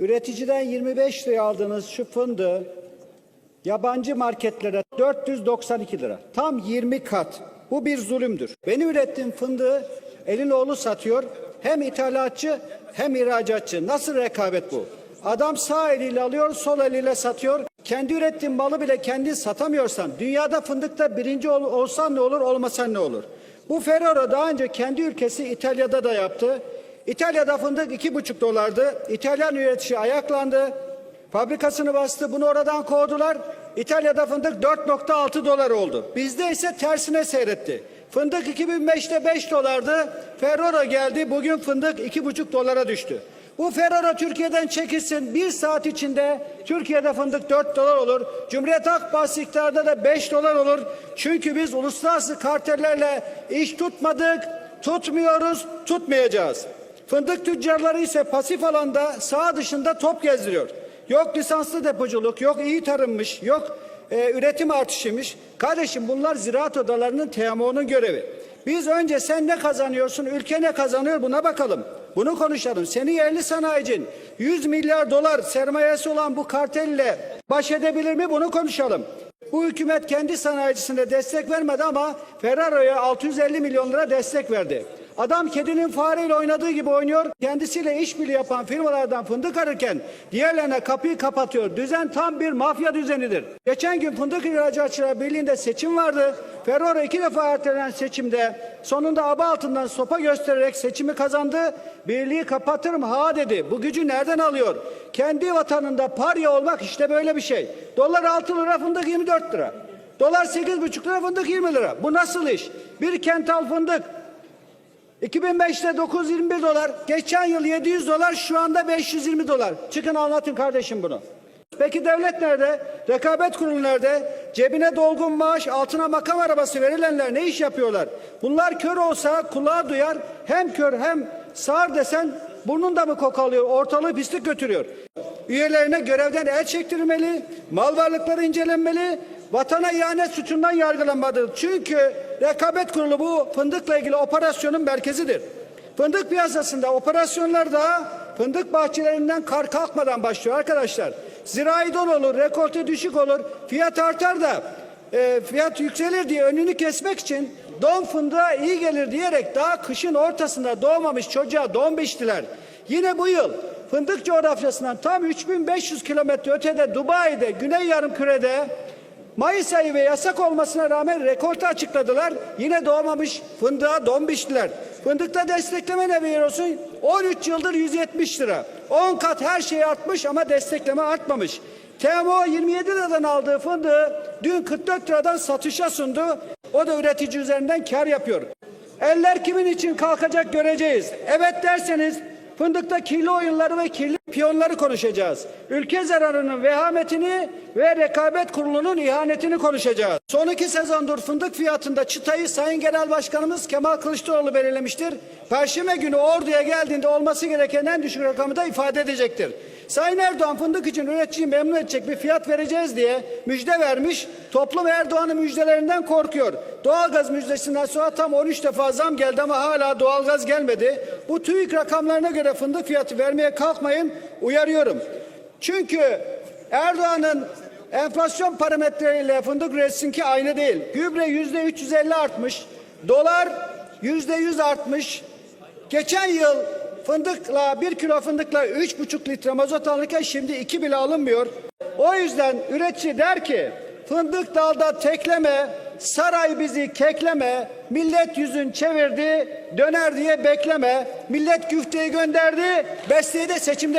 Üreticiden 25 liraya aldığınız şu fındığı yabancı marketlere 492 lira. Tam 20 kat. Bu bir zulümdür. Benim ürettiğim fındığı Elinoğlu satıyor. Hem ithalatçı hem ihracatçı. Nasıl rekabet bu? Adam sağ eliyle alıyor, sol eliyle satıyor. Kendi ürettiğin malı bile kendin satamıyorsan, dünyada fındıkta birinci ol, olsan ne olur, olmasan ne olur? Bu Ferrero daha önce kendi ülkesi İtalya'da da yaptı. İtalya'da fındık iki buçuk dolardı. İtalyan üretici ayaklandı. Fabrikasını bastı. Bunu oradan kovdular. İtalya'da fındık 4.6 dolar oldu. Bizde ise tersine seyretti. Fındık 2005'te 5 dolardı. Ferrero geldi. Bugün fındık 2,5 dolara düştü. Bu Ferrero Türkiye'den çekilsin. Bir saat içinde Türkiye'de fındık 4 dolar olur. Cumhuriyet Halk Partisi iktidarda da 5 dolar olur. Çünkü biz uluslararası kartellerle iş tutmadık, tutmuyoruz, tutmayacağız. Fındık tüccarları ise pasif alanda sağ dışında top gezdiriyor. Yok lisanslı depoculuk, yok iyi tarımmış, yok e, üretim artışıymış. Kardeşim bunlar ziraat odalarının TMO'nun görevi. Biz önce sen ne kazanıyorsun, ülke ne kazanıyor buna bakalım. Bunu konuşalım. Senin yerli sanayicin 100 milyar dolar sermayesi olan bu kartelle baş edebilir mi bunu konuşalım. Bu hükümet kendi sanayicisine destek vermedi ama Ferraro'ya 650 milyon lira destek verdi. Adam kedinin fareyle oynadığı gibi oynuyor. Kendisiyle işbirliği yapan firmalardan fındık arırken diğerlerine kapıyı kapatıyor. Düzen tam bir mafya düzenidir. Geçen gün Fındık İhracatçılar Birliği'nde seçim vardı. Ferraro iki defa ertelenen seçimde sonunda aba altından sopa göstererek seçimi kazandı. Birliği kapatırım ha dedi. Bu gücü nereden alıyor? Kendi vatanında parya olmak işte böyle bir şey. Dolar 6 lira fındık 24 lira. Dolar 8,5 lira fındık 20 lira. Bu nasıl iş? Bir kental fındık 2005'te 921 dolar, geçen yıl 700 dolar, şu anda 520 dolar. Çıkın anlatın kardeşim bunu. Peki devlet nerede? Rekabet kurulu nerede? Cebine dolgun maaş, altına makam arabası verilenler ne iş yapıyorlar? Bunlar kör olsa kulağı duyar, hem kör hem sağır desen burnun da mı kokalıyor, ortalığı pislik götürüyor. Üyelerine görevden el çektirmeli, mal varlıkları incelenmeli, vatana ihanet suçundan yargılanmalıdır. Çünkü rekabet kurulu bu fındıkla ilgili operasyonun merkezidir. Fındık piyasasında operasyonlar da fındık bahçelerinden kar kalkmadan başlıyor arkadaşlar. Zirai don olur, rekolte düşük olur, fiyat artar da e, fiyat yükselir diye önünü kesmek için don fındığa iyi gelir diyerek daha kışın ortasında doğmamış çocuğa don biçtiler. Yine bu yıl fındık coğrafyasından tam 3500 kilometre ötede Dubai'de, Güney Yarımküre'de Mayıs ayı ve yasak olmasına rağmen rekolte açıkladılar. Yine doğmamış fındığa don biçtiler. Fındıkta destekleme ne veriyorsun? 13 yıldır 170 lira. 10 kat her şey artmış ama destekleme artmamış. TMO 27 liradan aldığı fındığı dün 44 liradan satışa sundu. O da üretici üzerinden kar yapıyor. Eller kimin için kalkacak göreceğiz. Evet derseniz fındıkta kirli oyunları ve kirli piyonları konuşacağız. Ülke zararının vehametini ve rekabet kurulunun ihanetini konuşacağız. Son iki sezondur fındık fiyatında çıtayı Sayın Genel Başkanımız Kemal Kılıçdaroğlu belirlemiştir. Perşembe günü orduya geldiğinde olması gereken en düşük rakamı da ifade edecektir. Sayın Erdoğan fındık için üreticiyi memnun edecek bir fiyat vereceğiz diye müjde vermiş. Toplum Erdoğan'ın müjdelerinden korkuyor. Doğalgaz müjdesinden sonra tam 13 defa zam geldi ama hala doğalgaz gelmedi. Bu TÜİK rakamlarına göre fındık fiyatı vermeye kalkmayın uyarıyorum. Çünkü Erdoğan'ın enflasyon parametreleriyle fındık üretisininki aynı değil. Gübre yüzde 350 artmış. Dolar yüzde 100 artmış. Geçen yıl fındıkla bir kilo fındıkla üç buçuk litre mazot alırken şimdi iki bile alınmıyor. O yüzden üretici der ki fındık dalda tekleme, saray bizi kekleme, millet yüzün çevirdi, döner diye bekleme, millet güfteyi gönderdi, besteyi de seçimde gö-